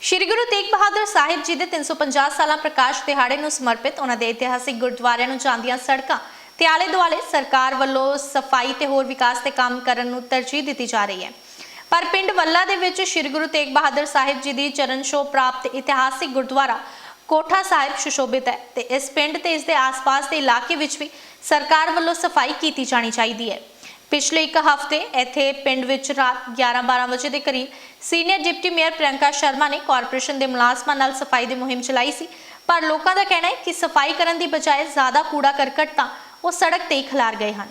ਸ਼੍ਰੀ ਗੁਰੂ ਤੇਗ ਬਹਾਦਰ ਸਾਹਿਬ ਜੀ ਦੇ 350 ਸਾਲਾ ਪ੍ਰਕਾਸ਼ ਦਿਹਾੜੇ ਨੂੰ ਸਮਰਪਿਤ ਉਹਨਾਂ ਦੇ ਇਤਿਹਾਸਿਕ ਗੁਰਦੁਆਰਿਆਂ ਨੂੰ ਜਾਂਦੀਆਂ ਸੜਕਾਂ ਤੇ ਆਲੇ ਦੁਆਲੇ ਸਰਕਾਰ ਵੱਲੋਂ ਸਫ਼ਾਈ ਤੇ ਹੋਰ ਵਿਕਾਸ ਦੇ ਕੰਮ ਕਰਨ ਨੂੰ ਤਰਜੀਹ ਦਿੱਤੀ ਜਾ ਰਹੀ ਹੈ। ਪਰ ਪਿੰਡ ਵੱਲਾ ਦੇ ਵਿੱਚ ਸ਼੍ਰੀ ਗੁਰੂ ਤੇਗ ਬਹਾਦਰ ਸਾਹਿਬ ਜੀ ਦੀ ਚਰਨ ਛੋਹ ਪ੍ਰਾਪਤ ਇਤਿਹਾਸਿਕ ਗੁਰਦੁਆਰਾ ਕੋਠਾ ਸਾਹਿਬ ਸੁਸ਼ੋਭਿਤ ਹੈ ਤੇ ਇਸ ਪਿੰਡ ਤੇ ਇਸ ਦੇ ਆਸ-ਪਾਸ ਦੇ ਇਲਾਕੇ ਵਿੱਚ ਵੀ ਸਰਕਾਰ ਵੱਲੋਂ ਸਫ਼ਾਈ ਕੀਤੀ ਜਾਣੀ ਚਾਹੀਦੀ ਹੈ। ਪਿਛਲੇ ਇੱਕ ਹਫ਼ਤੇ ਇੱਥੇ ਪਿੰਡ ਵਿੱਚ ਰਾਤ 11-12 ਵਜੇ ਦੇ ਕਰੀਬ senior deputy mayor Priyanka Sharma ਨੇ ਕਾਰਪੋਰੇਸ਼ਨ ਦੇ ਮੁਲਾਜ਼ਮਾਂ ਨਾਲ ਸਫ਼ਾਈ ਦੀ ਮੁਹਿੰਮ ਚਲਾਈ ਸੀ। ਪਰ ਲੋਕਾਂ ਦਾ ਕਹਿਣਾ ਹੈ ਕਿ ਸਫ਼ਾਈ ਕਰਨ ਦੀ ਬਜਾਏ ਜ਼ਿਆਦਾ ਕੂੜਾ ਕਰਕਟ ਤਾਂ ਉਹ ਸੜਕ ਤੇ ਹੀ ਖਿਲਾਰ ਗਏ ਹਨ।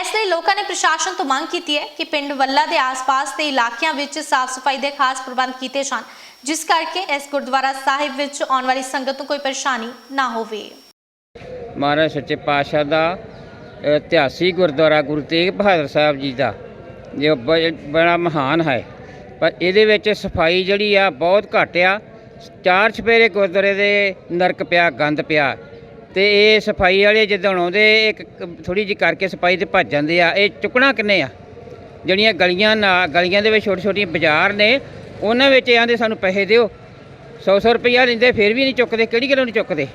ਇਸ ਲਈ ਲੋਕਾਂ ਨੇ ਪ੍ਰਸ਼ਾਸਨ ਤੋਂ ਮੰਗ ਕੀਤੀ ਹੈ ਕਿ ਪਿੰਡ ਵੱਲਾ ਦੇ ਆਸ-ਪਾਸ ਦੇ ਇਲਾਕਿਆਂ ਵਿੱਚ ਸਾਫ਼ ਸਫ਼ਾਈ ਦੇ ਖਾਸ ਪ੍ਰਬੰਧ ਕੀਤੇ ਜਾਣ, ਜਿਸ ਕਰਕੇ ਇਸ ਗੁਰਦੁਆਰਾ ਸਾਹਿਬ ਵਿੱਚ ਆਉਣ ਵਾਲੀ ਸੰਗਤ ਨੂੰ ਕੋਈ ਪਰੇਸ਼ਾਨੀ ਨਾ ਹੋਵੇ। ਮਹਾਰਾਜ ਸੱਚੇ ਪਾਤਸ਼ਾਹ ਦਾ ਇਤਿਹਾਸਿਕ ਗੁਰਦੁਆਰਾ ਗੁਰੂ ਤੇਗ ਬਹਾਦਰ ਸਾਹਿਬ ਜੀ ਦਾ, ਜੋ ਬ- ਬੜਾ ਮਹਾਨ ਹੈ। ਪਰ ਇਹਦੇ ਵਿੱਚ ਸਫ਼ਾਈ ਜਿਹੜੀ ਆ ਬਹੁਤ ਘੱਟ ਆ। ਚਾਰ ਛਪੇਰੇ ਗੁਰਦੁਆਰੇ ਦੇ ਨਰਕ ਪਿਆ, ਗੰਦ ਪਿਆ। ਤੇ ਇਹ ਸਫ਼ਾਈ ਵਾਲੇ ਜਦੋਂ ਆਉਂਦੇ, ਇੱਕ ਥੋੜੀ ਜਿਹੀ ਕਰਕੇ ਸਫ਼ਾਈ ਤੇ ਭੱਜ ਜਾਂਦੇ ਆ। ਇਹ ਚੁੱਕਣਾ ਕਿੰਨੇ ਆ? ਜਿਹੜੀਆਂ ਗਲੀਆਂ ਨਾ, ਗਲੀਆਂ ਦੇ ਵਿੱਚ ਛੋਟੇ ਛੋਟੀਆਂ ਬਾਜ਼ਾਰ ਨੇ, ਉਹਨਾਂ ਵਿੱਚ ਆਂਦੇ ਸਾਨੂੰ ਪੈਸੇ ਦਿਓ। 100 100 ਰੁਪਈਆ ਲੈਂਦੇ ਫਿਰ ਵੀ ਨਹੀਂ ਚੁੱਕਦੇ। ਕਿਹੜੀ ਗੱਲੋਂ ਨਹੀਂ ਚੁੱਕਦੇ?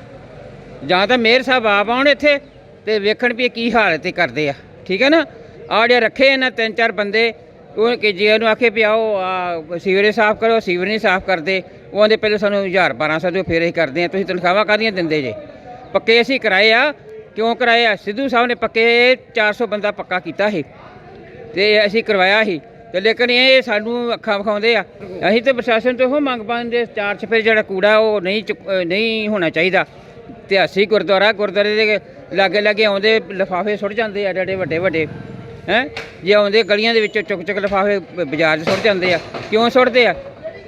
ਜਾਂ ਤਾਂ ਮੇਅਰ ਸਾਹਿਬ ਆਪ ਆਉਣ ਇੱਥੇ ਤੇ ਵੇਖਣ ਵੀ ਇਹ ਕੀ ਹਾਲਤ ਇਹ ਕਰਦੇ ਆ। ਠੀਕ ਹੈ ਨਾ? ਆਹ ਜਿਹੜੇ ਰੱਖੇ ਇਹਨਾਂ ਤਿੰਨ ਚਾਰ ਬੰਦੇ, ਉਹ ਕਿ ਜੇ ਉਹਨੂੰ ਆਖੇ ਵੀ ਆਓ ਆ ਸੀਵਰੇ ਸਾਫ਼ ਕਰੋ, ਸੀਵਰ ਨਹੀਂ ਸਾਫ਼ ਕਰਦੇ, ਉਹ ਆਂਦੇ ਪਹਿਲੇ ਸਾਨੂੰ 1000 1200 ਦਿਓ, ਫਿਰ ਅਸੀਂ ਕਰਦੇ ਆ ਤੁਸੀਂ ਤਨਖਾਹਾਂ ਕਾਹਦੀਆਂ ਦਿੰਦੇ ਜੇ? ਪੱਕੇ ਅਸੀਂ ਕਰਾਏ ਆ। ਕਿਉਂ ਕਰਾਏ ਆ? ਸਿੱਧੂ ਸਾਹਿਬ ਨੇ ਪੱਕੇ 400 ਬੰਦਾ ਪੱਕਾ ਕੀਤਾ ਸੀ। ਤੇ ਅਸੀਂ ਕਰਵਾਇਆ ਸੀ। ਤੇ ਲੇਕਿਨ ਇਹ ਸਾਨੂੰ ਅੱਖਾਂ ਵਿਖਾਉਂਦੇ ਆ। ਅਸੀਂ ਤੇ ਪ੍ਰਸ਼ਾਸਨ ਤੋਂ ਉਹ ਮੰਗ ਪਾਉਂਦੇ ਚਾਰ ਚਪੇਰੇ ਜਿਹੜਾ ਕੂੜਾ ਉਹ ਨਹੀਂ ਚੁੱਕ- ਨਹੀਂ ਹੋਣਾ ਚਾਹੀਦਾ। ਇਤਿਹਾਸਿਕ ਗੁਰਦੁਆਰਾ, ਗੁਰਦੁਆਰੇ ਦੇ ਲਾਗੇ ਲਾਗੇ ਆਉਂਦੇ ਲਿਫਾਫੇ ਸੁੱਟ ਜਾਂਦੇ ਆ ਜਿਹੜੇ ਵੱਡੇ ਵੱਡੇ। ਹੈ? ਜੇ ਆਉਂਦੇ ਗਲੀਆਂ ਦੇ ਵਿੱਚੋਂ ਚੁੱਕ ਚੁੱਕ ਲਿਫਾਫੇ ਬਾਜ਼ਾਰ 'ਚ ਸੁੱਟ ਜਾਂਦੇ ਆ, ਕਿਉਂ ਸੁੱਟਦੇ ਆ?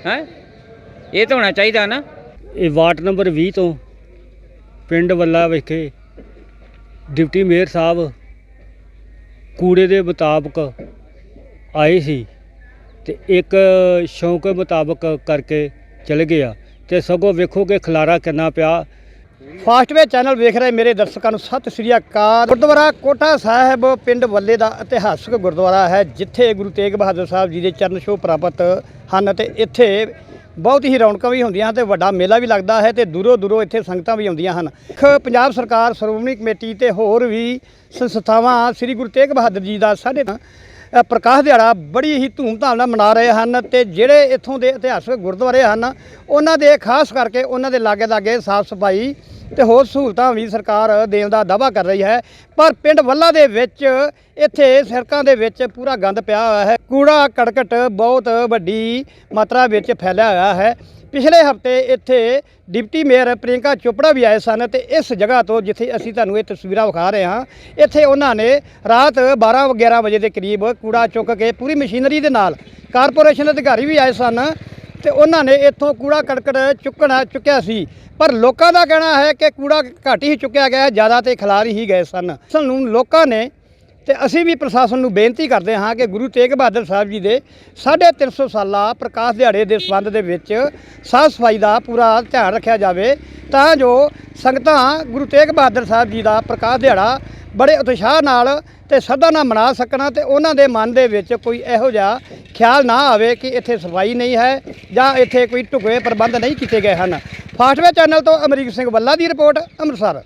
ਹੈ? ਇਹ ਤਾਂ ਹੋਣਾ ਚਾਹੀਦਾ ਨਾ। ਇਹ ਵਾਰਡ ਨੰਬਰ 20 ਤੋਂ ਪਿੰਡ ਵੱਲਾ ਵਿਖੇ ਡਿਪਟੀ ਮੇਅਰ ਸਾਹਿਬ ਕੂੜੇ ਦੇ ਮੁਤਾਬਕ ਆਏ ਸੀ ਤੇ ਇੱਕ ਸ਼ੌਂਕ ਮੁਤਾਬਕ ਕਰਕੇ ਚਲੇ ਗਿਆ ਤੇ ਸਗੋਂ ਵੇਖੋ ਕਿ ਖਲਾਰਾ ਕਿੰਨਾ ਪਿਆ। ਫਾਸਟਵੇ ਚੈਨਲ ਵੇਖ ਰਹੇ ਮੇਰੇ ਦਰਸ਼ਕਾਂ ਨੂੰ ਸਤਿ ਸ੍ਰੀ ਅਕਾਲ। ਗੁਰਦੁਆਰਾ ਕੋਟਾ ਸਾਹਿਬ ਪਿੰਡ ਵੱਲੇ ਦਾ ਇਤਿਹਾਸਕ ਗੁਰਦੁਆਰਾ ਹੈ, ਜਿੱਥੇ ਗੁਰੂ ਤੇਗ ਬਹਾਦਰ ਸਾਹਿਬ ਜੀ ਦੇ ਚਰਨ ਛੋਹ ਪ੍ਰਾਪਤ ਹਨ ਅਤੇ ਇੱਥੇ ਬਹੁਤ ਹੀ ਰੌਣਕਾਂ ਵੀ ਹੁੰਦੀਆਂ ਹਨ ਤੇ ਵੱਡਾ ਮੇਲਾ ਵੀ ਲੱਗਦਾ ਹੈ ਤੇ ਦੂਰੋਂ ਦੂਰੋਂ ਇੱਥੇ ਸੰਗਤਾਂ ਵੀ ਆਉਂਦੀਆਂ ਹਨ। ਖ- ਪੰਜਾਬ ਸਰਕਾਰ ਸ਼੍ਰੋਮਣੀ ਕਮੇਟੀ ਤੇ ਹੋਰ ਵੀ ਸੰਸਥਾਵਾਂ ਸ੍ਰੀ ਗੁਰੂ ਤੇਗ ਬਹਾਦਰ ਜੀ ਦਾ ਸਾਡੇ ਪ੍ਰਕਾਸ਼ ਦਿਹਾੜਾ ਬੜੀ ਹੀ ਧੂਮਧਾਮ ਨਾਲ ਮਨਾ ਰਹੇ ਹਨ ਤੇ ਜਿਹੜੇ ਇੱਥੋਂ ਦੇ ਇਤਿਹਾਸਕ ਗੁਰਦੁਆਰੇ ਹਨ, ਉਹਨਾਂ ਦੇ ਖਾਸ ਕਰਕੇ ਉਹਨਾਂ ਦੇ ਲਾਗੇ ਲਾਗੇ ਸਾਫ਼ ਸਫ਼ਾਈ ਤੇ ਹੋਰ ਸਹੂਲਤਾਂ ਵੀ ਸਰਕਾਰ ਦੇਣ ਦਾ ਦਾਅਵਾ ਕਰ ਰਹੀ ਹੈ। ਪਰ ਪਿੰਡ ਵੱਲਾ ਦੇ ਵਿੱਚ ਇੱਥੇ ਸੜਕਾਂ ਦੇ ਵਿੱਚ ਪੂਰਾ ਗੰਦ ਪਿਆ ਹੋਇਆ ਹੈ। ਕੂੜਾ ਕੜਕਟ ਬਹੁਤ ਵੱਡੀ ਮਾਤਰਾ ਵਿੱਚ ਫੈਲਿਆ ਹੋਇਆ ਹੈ। ਪਿਛਲੇ ਹਫ਼ਤੇ ਇੱਥੇ ਡਿਪਟੀ ਮੇਅਰ ਪ੍ਰਿਯੰਕਾ ਚੋਪੜਾ ਵੀ ਆਏ ਸਨ ਤੇ ਇਸ ਜਗ੍ਹਾ ਤੋਂ ਜਿੱਥੇ ਅਸੀਂ ਤੁਹਾਨੂੰ ਇਹ ਤਸਵੀਰਾਂ ਵਿਖਾ ਰਹੇ ਹਾਂ, ਇੱਥੇ ਉਹਨਾਂ ਨੇ ਰਾਤ 12 11 ਵਜੇ ਦੇ ਕਰੀਬ ਕੂੜਾ ਚੁੱਕ ਕੇ ਪੂਰੀ ਮਸ਼ੀਨਰੀ ਦੇ ਨਾਲ ਕਾਰਪੋਰੇਸ਼ਨ ਅਧਿਕਾਰੀ ਵੀ ਆਏ ਸਨ ਤੇ ਉਹਨਾਂ ਨੇ ਇੱਥੋਂ ਕੂੜਾ ਕੜਕੜ ਚੁੱਕਣਾ ਚੁੱਕਿਆ ਸੀ। ਪਰ ਲੋਕਾਂ ਦਾ ਕਹਿਣਾ ਹੈ ਕਿ ਕੂੜਾ ਘੱਟ ਹੀ ਚੁੱਕਿਆ ਗਿਆ ਹੈ, ਜ਼ਿਆਦਾ ਤੇ ਖਿਲਾਰ ਹੀ ਗਏ ਸਨ। ਸਾਨੂੰ ਲੋਕਾਂ ਨੇ ਤੇ ਅਸੀਂ ਵੀ ਪ੍ਰਸ਼ਾਸਨ ਨੂੰ ਬੇਨਤੀ ਕਰਦੇ ਹਾਂ ਕਿ ਗੁਰੂ ਤੇਗ ਬਹਾਦਰ ਸਾਹਿਬ ਜੀ ਦੇ 350 ਸਾਲਾ ਪ੍ਰਕਾਸ਼ ਦਿਹਾੜੇ ਦੇ ਸੰਬੰਧ ਦੇ ਵਿੱਚ ਸਾਫ਼ ਸਫ਼ਾਈ ਦਾ ਪੂਰਾ ਧਿਆਨ ਰੱਖਿਆ ਜਾਵੇ ਤਾਂ ਜੋ ਸੰਗਤਾਂ ਗੁਰੂ ਤੇਗ ਬਹਾਦਰ ਸਾਹਿਬ ਜੀ ਦਾ ਪ੍ਰਕਾਸ਼ ਦਿਹਾੜਾ ਬੜੇ ਉਤਸ਼ਾਹ ਨਾਲ ਤੇ ਸ਼ਰਧਾ ਨਾਲ ਮਨਾ ਸਕਣ ਤੇ ਉਹਨਾਂ ਦੇ ਮਨ ਦੇ ਵਿੱਚ ਕੋਈ ਇਹੋ ਜਿਹਾ ਖਿਆਲ ਨਾ ਆਵੇ ਕਿ ਇੱਥੇ ਸਫ਼ਾਈ ਨਹੀਂ ਹੈ ਜਾਂ ਇੱਥੇ ਕੋਈ ਢੁਕਵੇਂ ਪ੍ਰਬੰਧ ਨਹੀਂ ਕੀਤੇ ਗਏ ਹਨ। ਫਾਸਟਵੇ ਚੈਨਲ ਤੋਂ ਅਮਰੀਕ ਸਿੰਘ ਵੱਲਾ ਦੀ ਰਿਪੋਰਟ, ਅੰਮ੍ਰਿਤਸਰ।